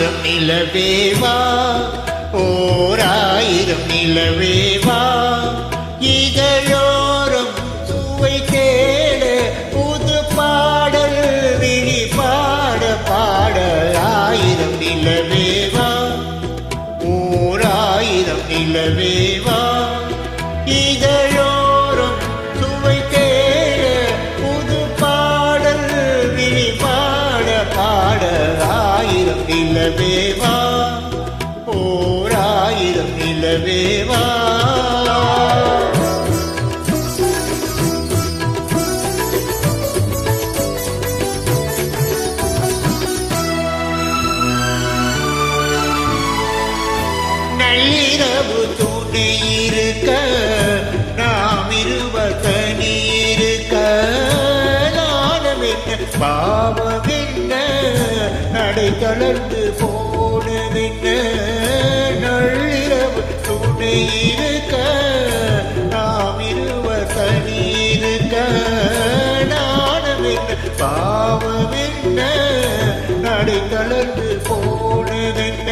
ஓராயிரம் நிலவேவா ஓராயிரம் நிலவேவா இதழோரம் சுவை கேட புது பாடல் விழி பாட பாட ஆயிரம் நிலவேவா ஓராயிரம் நிலவேவா இத நிலவேவா? ஓராயிரம் நிலவேவா? நள்ளிரவு துணை இருக்க நாம் இருவர் தனி இருக்க பாவமில்லை நடை தளர்ந்து போனதென்ன நள்ளிரவு துணை இருக்க நாம் இருவர் தனி இருக்க நாணம் என்ன? பாவம் நடை தளர்ந்து போனதென்ன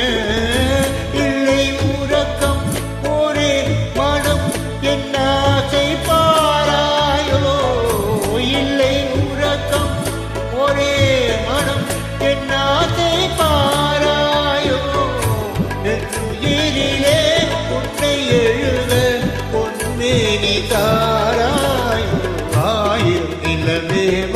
ಇಲ್ಲದೇವ